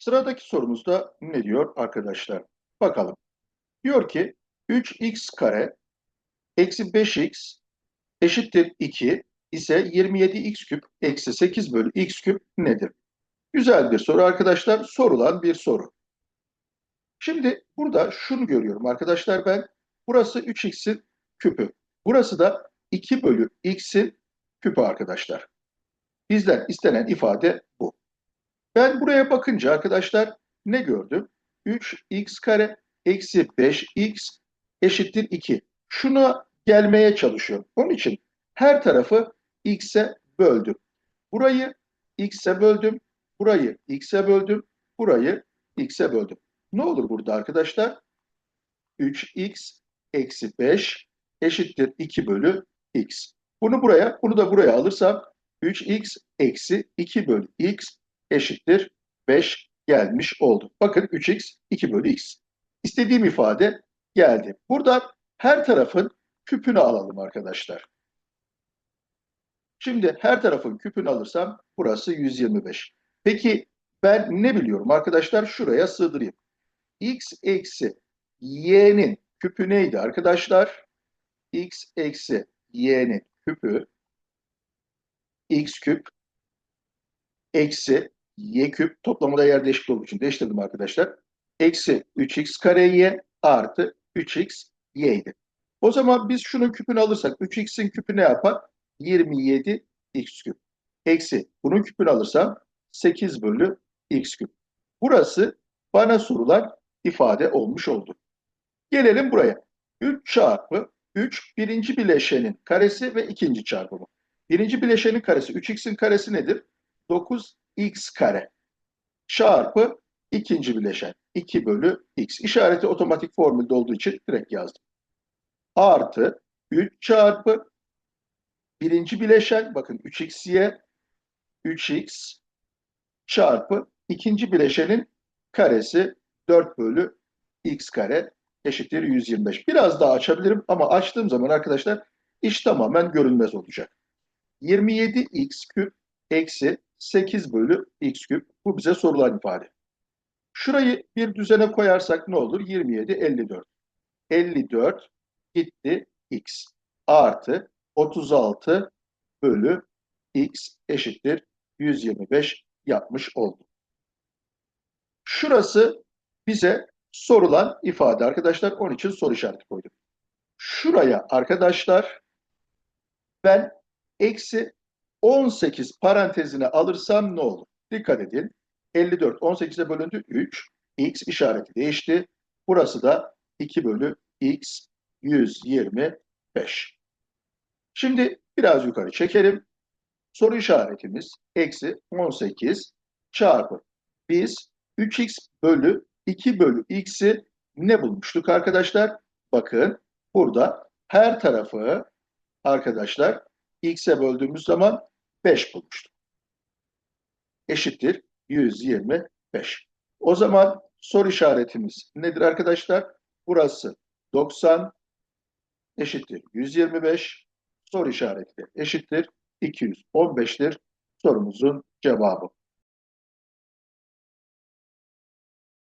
Sıradaki sorumuzda ne diyor arkadaşlar? Bakalım. Diyor ki 3x kare eksi 5x eşittir 2 ise 27x küp eksi 8 bölü x küp nedir? Güzel bir soru arkadaşlar. Sorulan bir soru. Şimdi burada şunu görüyorum arkadaşlar ben. Burası 3x'in küpü. Burası da 2 bölü x'in küpü arkadaşlar. Bizden istenen ifade bu. Ben buraya bakınca arkadaşlar ne gördüm? 3x kare eksi 5x eşittir 2. Şuna gelmeye çalışıyorum. Onun için her tarafı x'e böldüm. Burayı x'e böldüm. Burayı x'e böldüm. Burayı x'e böldüm. Ne olur burada arkadaşlar? 3x eksi 5 eşittir 2 bölü x. Bunu buraya, bunu da buraya alırsam 3x eksi 2 bölü x eşittir 5 gelmiş oldu. Bakın 3x 2 bölü x. İstediğim ifade geldi. Buradan her tarafın küpünü alalım arkadaşlar. Şimdi her tarafın küpünü alırsam burası 125. Peki ben ne biliyorum arkadaşlar? Şuraya sığdırayım. x eksi y'nin küpü neydi arkadaşlar? x eksi y'nin küpü x küp eksi y küp toplamında yer değişikliği olduğu için değiştirdim arkadaşlar. Eksi 3x kare y artı 3x y'ydi. O zaman biz şunun küpünü alırsak 3x'in küpü ne yapar? 27 x küp. Eksi bunun küpünü alırsam 8 bölü x küp. Burası bana sorulan ifade olmuş oldu. Gelelim buraya. 3 çarpı 3 birinci bileşenin karesi ve ikinci çarpımı. Birinci bileşenin karesi 3x'in karesi nedir? 9x kare çarpı ikinci bileşen 2 bölü x. İşareti otomatik formülde olduğu için direkt yazdım. Artı 3 çarpı birinci bileşen bakın 3x'ye 3x çarpı ikinci bileşenin karesi 4 bölü x kare eşittir 125. Biraz daha açabilirim ama açtığım zaman arkadaşlar iş tamamen görünmez olacak. 27x küp eksi 8 bölü x küp. Bu bize sorulan ifade. Şurayı bir düzene koyarsak ne olur? 27, 54. 54 gitti x artı 36 bölü x eşittir 125 yapmış oldu. Şurası bize sorulan ifade arkadaşlar. Onun için soru işareti koydum. Şuraya arkadaşlar ben eksi 18 parantezine alırsam ne olur? Dikkat edin. 54 18'e bölündü 3. X işareti değişti. Burası da 2 bölü X 125. Şimdi biraz yukarı çekelim. Soru işaretimiz eksi 18 çarpı. Biz 3x bölü 2 bölü x'i ne bulmuştuk arkadaşlar? Bakın burada her tarafı arkadaşlar x'e böldüğümüz zaman 5 bulmuştuk. Eşittir 125. O zaman soru işaretimiz nedir arkadaşlar? Burası 90 eşittir 125. Soru işareti eşittir 215'tir sorumuzun cevabı.